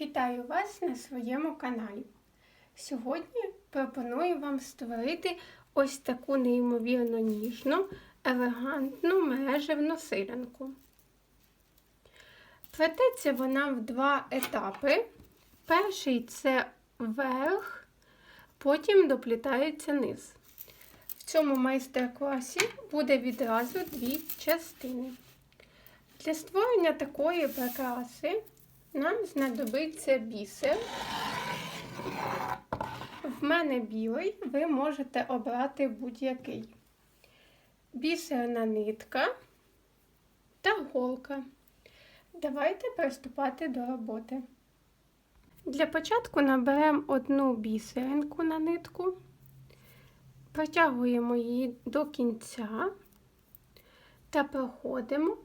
Вітаю вас на своєму каналі. Сьогодні пропоную вам створити ось таку неймовірно ніжну, елегантну мережевну силянку. Плететься вона в два етапи. Перший це верх, потім доплітається низ. В цьому майстер-класі буде відразу дві частини. Для створення такої прикраси нам знадобиться бісер. В мене білий, ви можете обрати будь-який. Бісерна нитка та голка. Давайте приступати до роботи. Для початку наберемо одну бісеринку на нитку, протягуємо її до кінця та проходимо.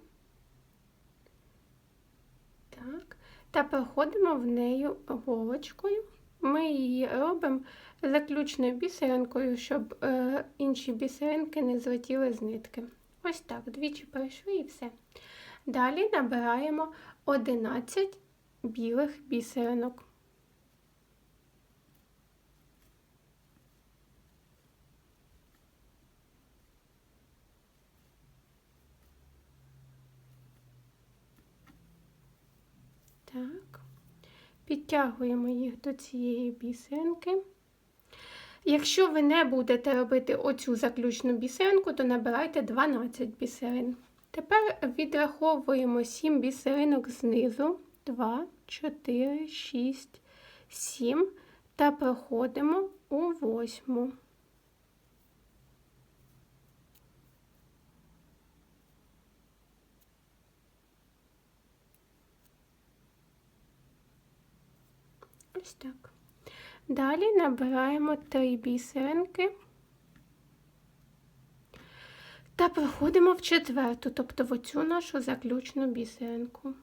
Так та проходимо в нею голочкою. Ми її робимо заключною бісеринкою, щоб е, інші бісеринки не злетіли з нитки. Ось так, двічі пройшли і все. Далі набираємо 11 білих бісеринок. Так, підтягуємо їх до цієї бісеринки. Якщо ви не будете робити оцю заключну бісеринку, то набирайте 12 бісерин. Тепер відраховуємо 7 бісеринок знизу, 2, 4, 6, 7 та проходимо у восьму. Ось так. Далі набираємо три бісеринки та проходимо в четверту, тобто в оцю нашу заключну бісеринку.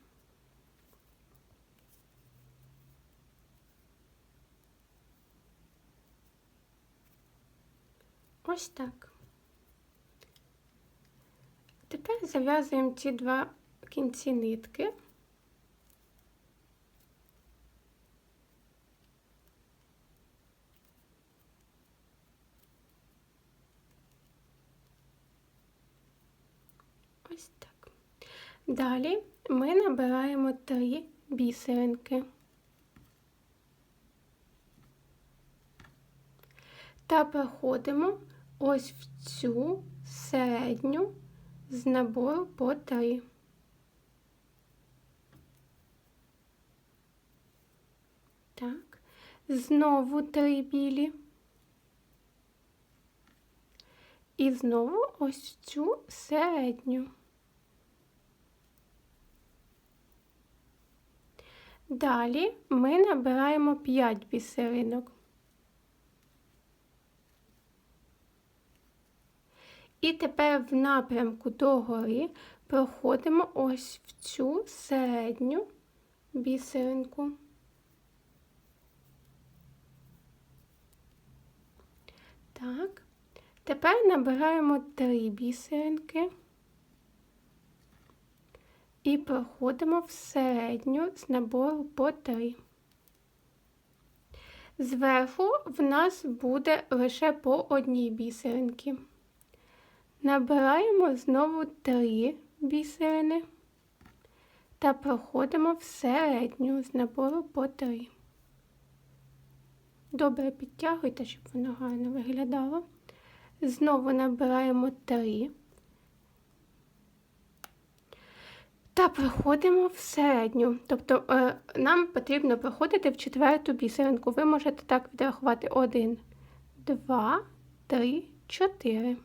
Ось так. Тепер зав'язуємо ці два кінці нитки. Ось так. Далі ми набираємо три бісеринки та проходимо ось в цю середню з набору по три. Так, знову три білі. І знову ось цю середню. Далі ми набираємо 5 бісеринок. І тепер в напрямку догори проходимо ось в цю середню бісеринку. Так. Тепер набираємо три бісеринки і проходимо в середню з набору по три. Зверху в нас буде лише по одній бісеринці. Набираємо знову три бісерини та проходимо в середню з набору по три. Добре підтягуйте, щоб воно гарно виглядало. Знову набираємо 3 та проходимо в середню. Тобто е, нам потрібно проходити в четверту бісеринку. Ви можете так відрахувати 1, 2, 3, 4.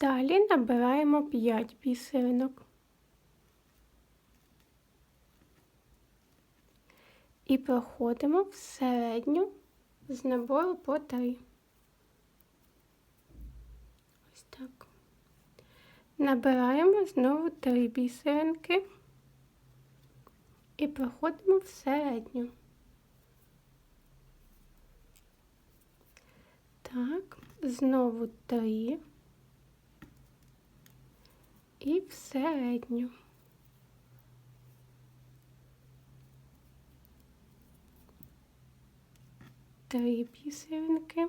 Далі набираємо 5 бісеринок. і проходимо в середню з набору по 3. Ось так. Набираємо знову 3 бісеринки і проходимо в середню. Так, знову 3. і в середню. Три бісеринки.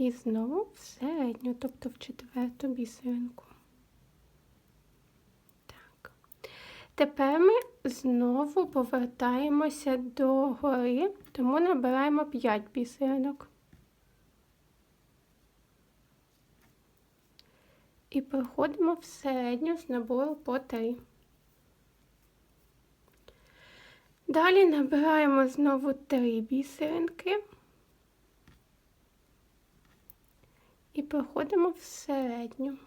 І знову в середню, тобто в четверту бісеринку. Так. Тепер ми знову повертаємося до гори, тому набираємо 5 бісеринок. І проходимо в середню з набору по 3. Далі набираємо знову 3 бісеринки. І проходимо в середню.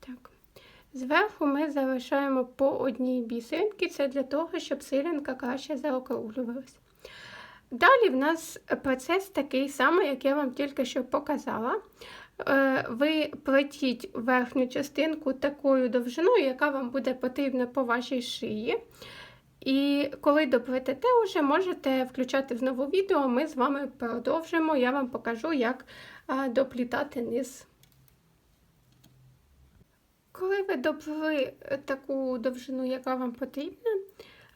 Так. Зверху ми залишаємо по одній бісеринці, це для того, щоб силінка краще заокруглювалася. Далі в нас процес такий самий, як я вам тільки що показала. Е, ви плетіть верхню частинку такою довжиною, яка вам буде потрібна по вашій шиї. І коли доплетете, вже можете включати знову відео, ми з вами продовжимо, я вам покажу, як доплітати низ. Коли ви доплели таку довжину, яка вам потрібна,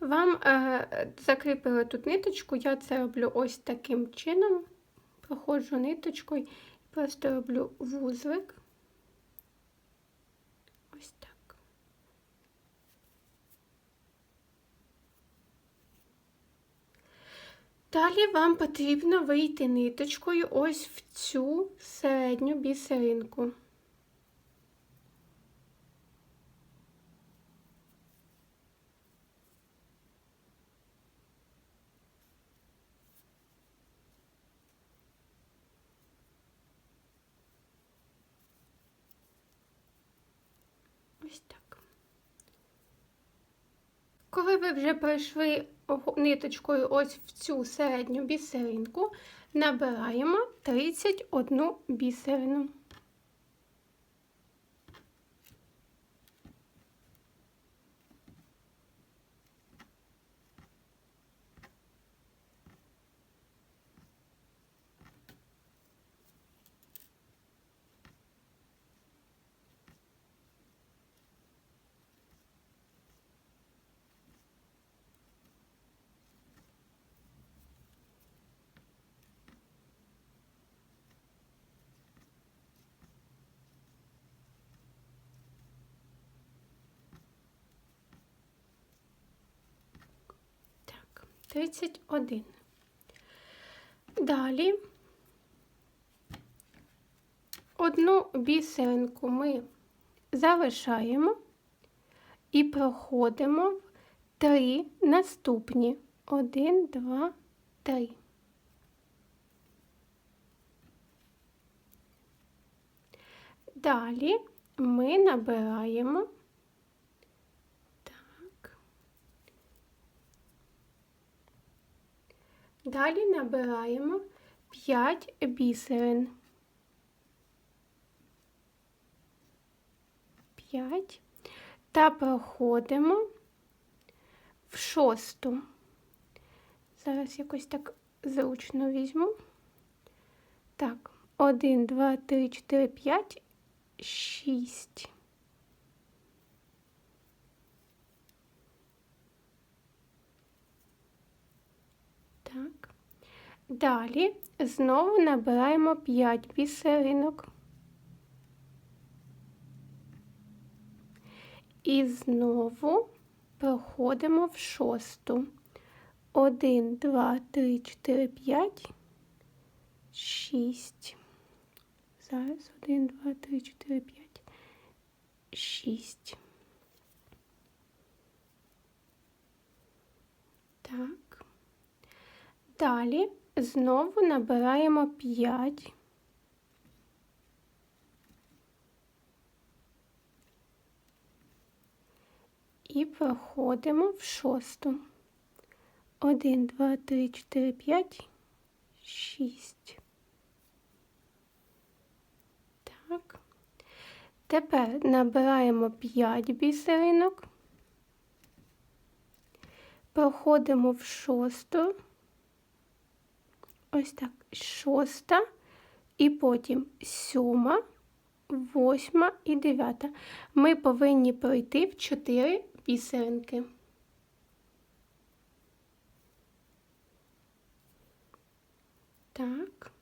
вам е, закріпили тут ниточку, я це роблю ось таким чином. Проходжу ниточкою і просто роблю вузлик. Ось так. Далі вам потрібно вийти ниточкою ось в цю середню бісеринку. Ось так. Коли ви вже пройшли ниточкою ось в цю середню бісеринку набираємо 31 бісерину. Так, 31. Далі одну бісеринку ми залишаємо і проходимо в три наступні. Один, два, три. Далі ми набираємо Далі набираємо 5 бісерин. 5 та проходимо в шосту. Зараз якось так зручно візьму. Так, 1, 2, 3, 4, 5, 6. Далі знову набираємо 5 бісеринок. І знову проходимо в шосту. 1, 2, 3, 4, 5, 6. Зараз 1, 2, 3, 4, 5, 6. Так. Далі знову набираємо 5. І проходимо в шосту. 1, 2, 3, 4, 5, 6. Так. Тепер набираємо 5 бісеринок, проходимо в шосту, ось так, шоста, і потім сьома, восьма і дев'ята. Ми повинні пройти в чотири бісеринки. Так.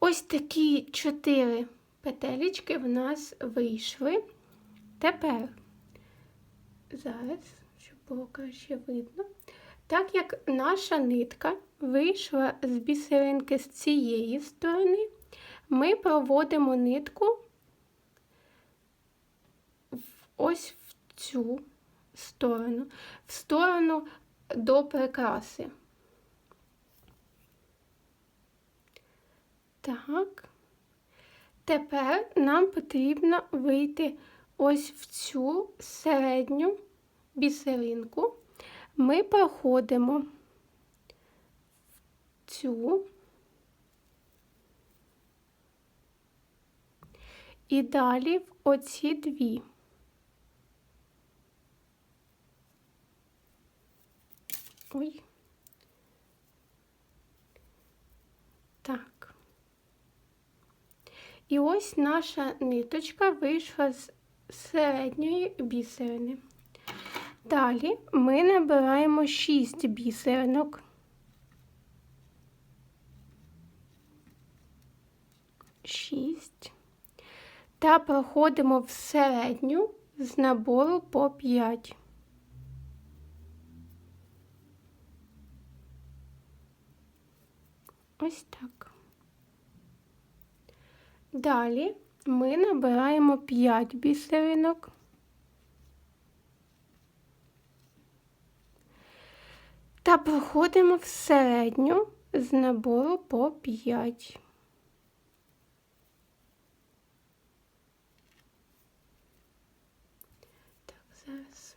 Ось такі чотири петелечки в нас вийшли. Тепер, зараз, щоб було краще видно, так як наша нитка вийшла з бісеринки з цієї сторони, ми проводимо нитку ось в цю сторону, в сторону до прикраси. Так. Тепер нам потрібно вийти ось в цю середню бісеринку. Ми проходимо цю і далі в оці дві. Ой. Так. І ось наша ниточка вийшла з середньої бісерини. Далі ми набираємо 6 бісеринок. 6. Та проходимо в середню з набору по 5. Ось так. Далі ми набираємо 5 бісеринок. Та проходимо в середню з набору по 5. Так, зараз.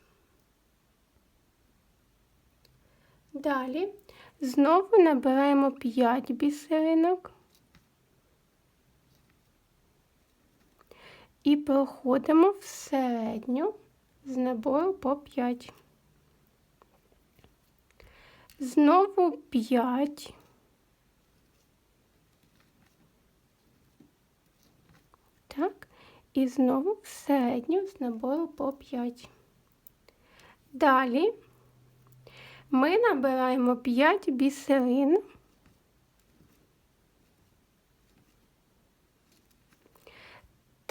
Далі знову набираємо 5 бісеринок. і проходимо в середню з набору по 5. Знову 5. Так, і знову в середню з набору по 5. Далі ми набираємо 5 бісерин.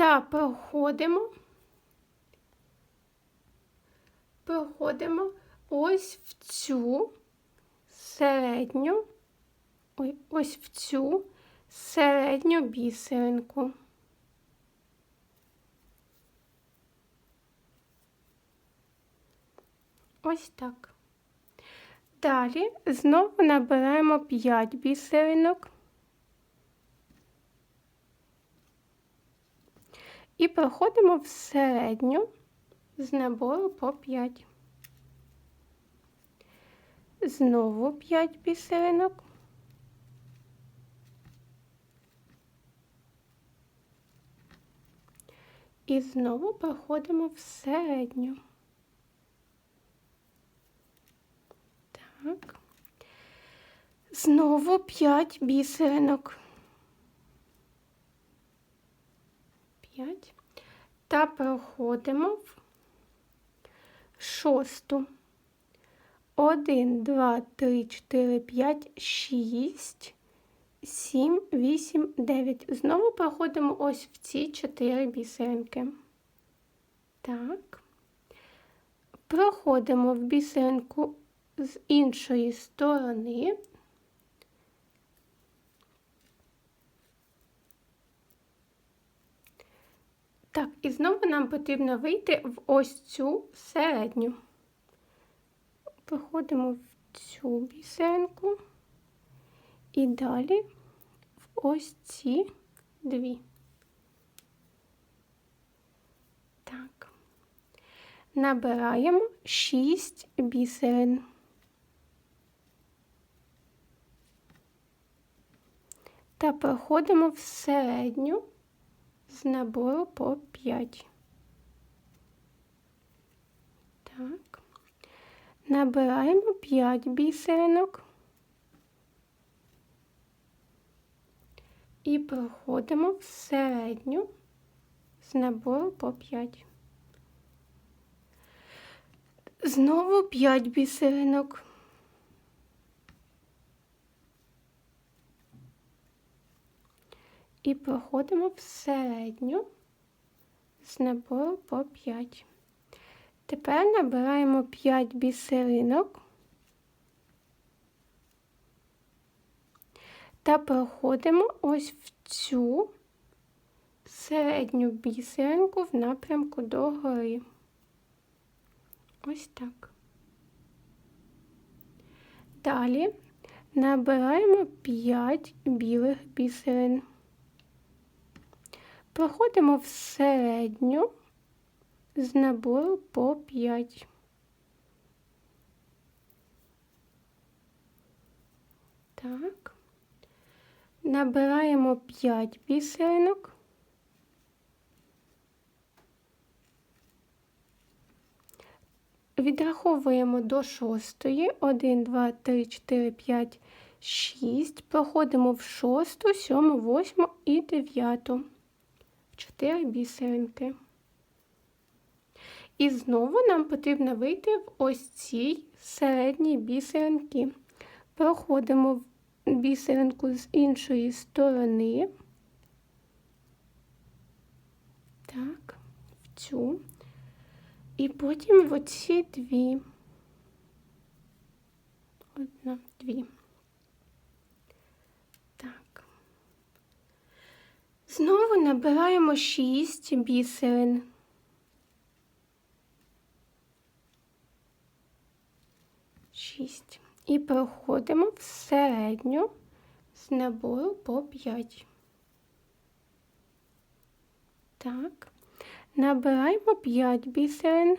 та проходимо, проходимо ось в цю середню, ось в цю середню бісеринку. Ось так. Далі знову набираємо 5 бісеринок. і проходимо в середню з набору по 5. Знову 5 бісеринок. І знову проходимо в середню. Так. Знову 5 бісеринок. 5 та проходимо в шосту. 1, 2, 3, 4, 5, 6, 7, 8, 9. Знову проходимо ось в ці 4 бісеринки. Так. Проходимо в бісеринку з іншої сторони. Так, і знову нам потрібно вийти в ось цю середню. Проходимо в цю бісенку і далі в ось ці дві. Так, набираємо 6 бісерин. Та проходимо в середню з набору по 5. Так, набираємо 5 бісеринок і проходимо в середню з набору по 5. Знову 5 бісеринок. І проходимо в середню з набору по 5. Тепер набираємо 5 бісеринок та проходимо ось в цю середню бісеринку в напрямку до гори. Ось так. Далі набираємо 5 білих бісерин. Проходимо в середню з набору по 5. Так. Набираємо 5 бісеринок. Відраховуємо до шостої. 1, 2, 3, 4, 5, 6. Проходимо в шосту, сьому, восьму і дев'яту. 4 бісеринки. І знову нам потрібно вийти в ось цій середній бісеринки. Проходимо бісеринку з іншої сторони. Так, в цю. І потім в оці дві. Одна, дві. Так. Знову набираємо шість бісерин. Шість. І проходимо в середню з набору по 5. Так. Набираємо 5 бісерин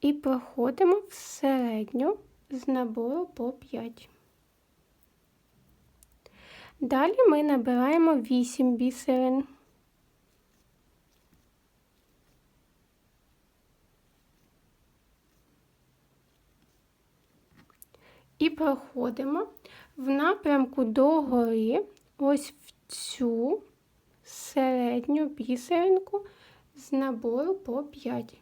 і проходимо в середню з набору по 5. Далі ми набираємо 8 бісерин. І проходимо в напрямку до гори ось в цю середню бісеринку з набору по 5.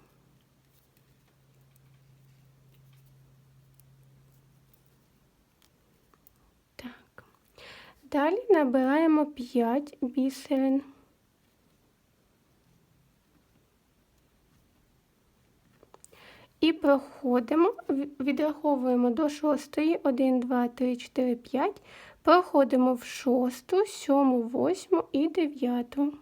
Так. Далі набираємо 5 бісерин. І проходимо, відраховуємо до шостої, 1, 2, 3, 4, 5, проходимо в шосту, сьому, восьму і дев'яту.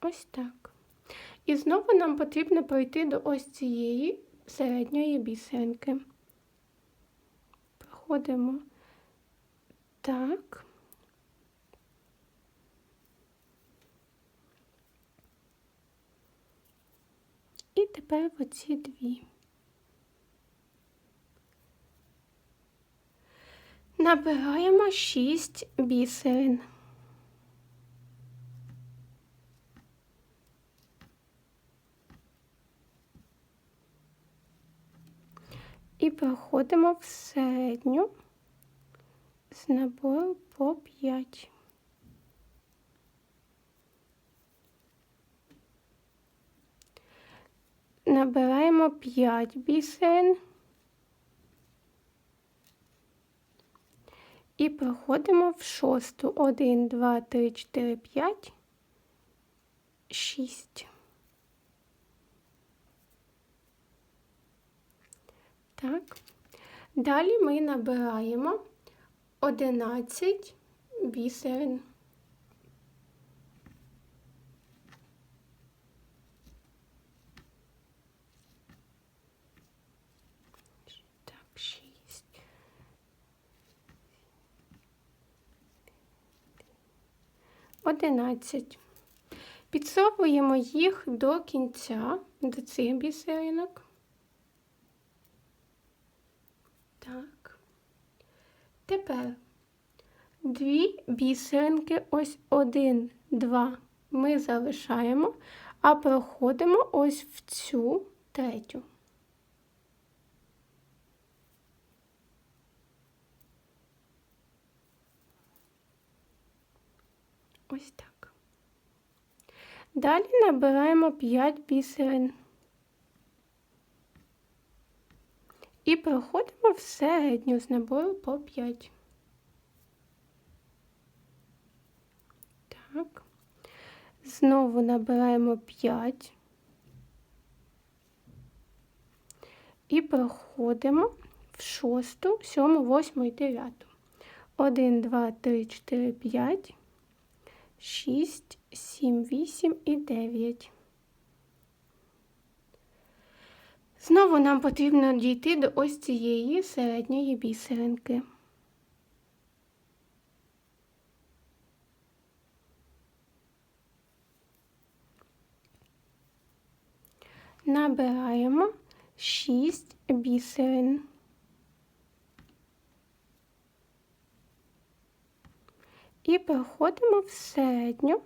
Ось так. І знову нам потрібно пройти до ось цієї середньої бісеринки. Проходимо так. І тепер оці дві. Набираємо шість бісерин. І проходимо в середню з набору по 5. Набираємо 5 бісерин і проходимо в шосту. 1, 2, 3, 4, 5, 6. Так. Далі ми набираємо 11 бісерин. Так, 6. Одинадцять. Підсовуємо їх до кінця, до цих бісеринок. Тепер дві бісеринки, ось один, два, ми залишаємо, а проходимо ось в цю третю. Ось так. Далі набираємо 5 бісерин. І проходимо в середню з набору по 5. Так. Знову набираємо 5. І проходимо в шосту, сьому, восьму і дев'яту. 1, 2, 3, 4, 5, 6, 7, 8 і 9. Знову нам потрібно дійти до ось цієї середньої бісеринки. Набираємо 6 бісерин. І проходимо в середню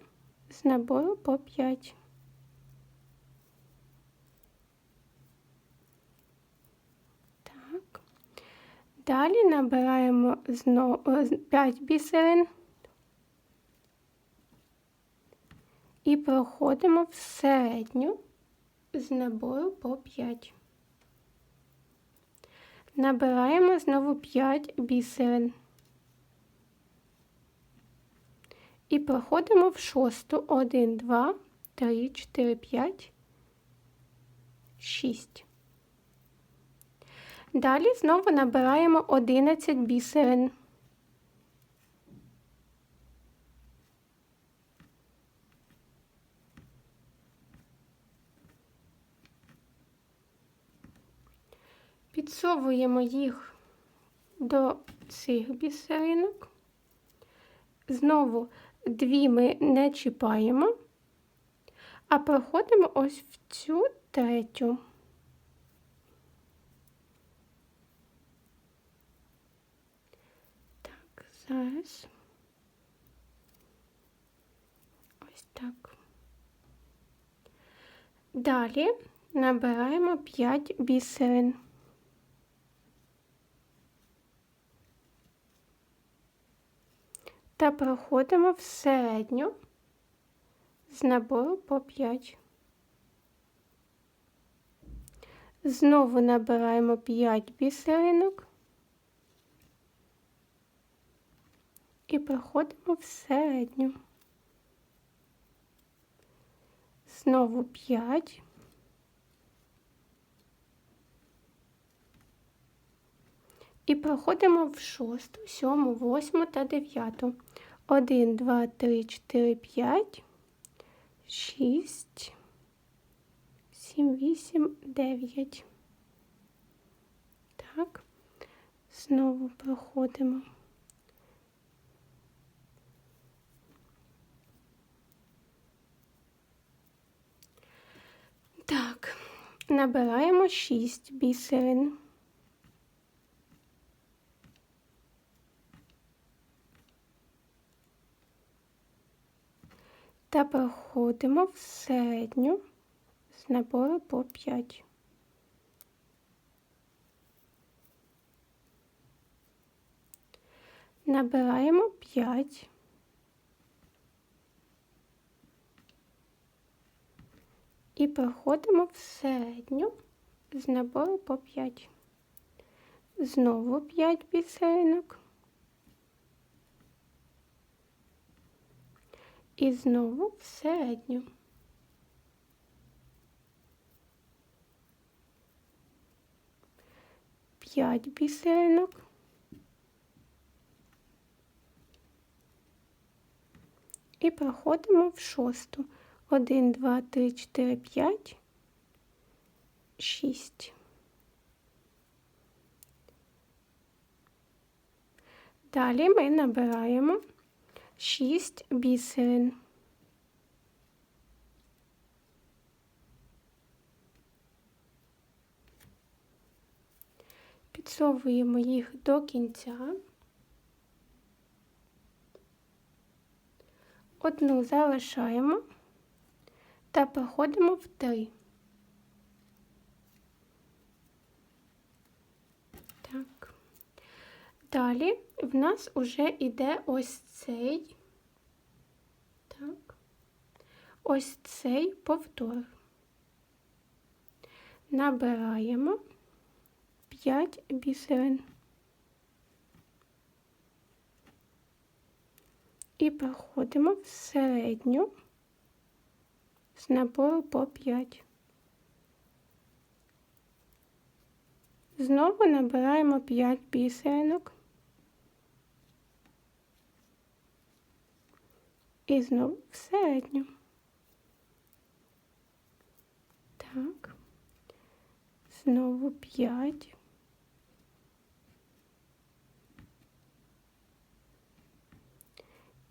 з набору по 5. Так. Далі набираємо знову 5 бісерин і проходимо в середню з набору по 5. Набираємо знову 5 бісерин. І проходимо в шосту 1, 2, 3, 4, 5, 6. Далі знову набираємо 11 бісерин. Підсовуємо їх до цих бісеринок. Знову дві ми не чіпаємо, а проходимо ось в цю третю. Так, зараз. Ось так. Далі набираємо 5 бісерин. та проходимо в середню з набору по 5. Знову набираємо 5 бісеринок і проходимо в середню. Знову 5. І проходимо в шосту, сьому, восьму та дев'яту. 1, 2, 3, 4, 5, 6, 7, 8, 9. Так, знову проходимо. Так, набираємо 6 бісерин. та проходимо в середню з набору по 5. Набираємо 5. І проходимо в середню з набору по 5. Знову 5 бісеринок. І знову в середню. П'ять бісеринок. І проходимо в шосту. Один, два, три, чотири, п'ять, шість. Далі ми набираємо 6 бісерин. Підсовуємо їх до кінця. Одну залишаємо та проходимо в три. Так. Далі в нас уже йде ось цей ось цей повтор. Набираємо 5 бісерин. І проходимо в середню з набору по 5. Знову набираємо 5 бісеринок. І знову в середню. Так. Знову 5.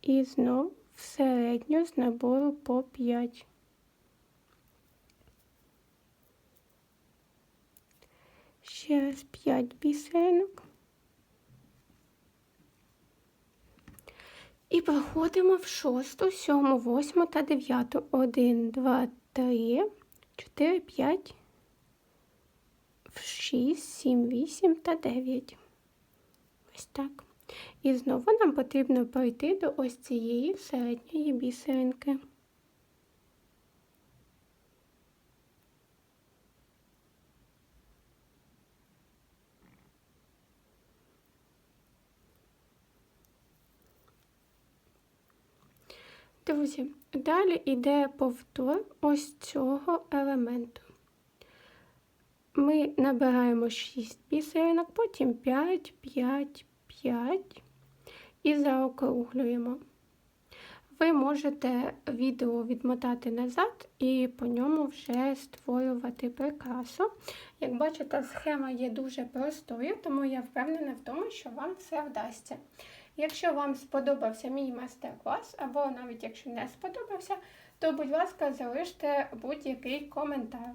І знову в середню з набору по 5. Ще раз 5 бісеринок. І проходимо в шосту, сьому, восьму та дев'яту. Один, два, три, чотири, п'ять, шість, сім, вісім та дев'ять. Ось так. І знову нам потрібно пройти до ось цієї середньої бісеринки. Друзі, далі йде повтор ось цього елементу. Ми набираємо 6 бісеринок, потім 5, 5, 5 і заокруглюємо. Ви можете відео відмотати назад і по ньому вже створювати прикрасу. Як бачите, схема є дуже простою, тому я впевнена в тому, що вам все вдасться. Якщо вам сподобався мій майстер-клас, або навіть якщо не сподобався, то, будь ласка, залиште будь-який коментар.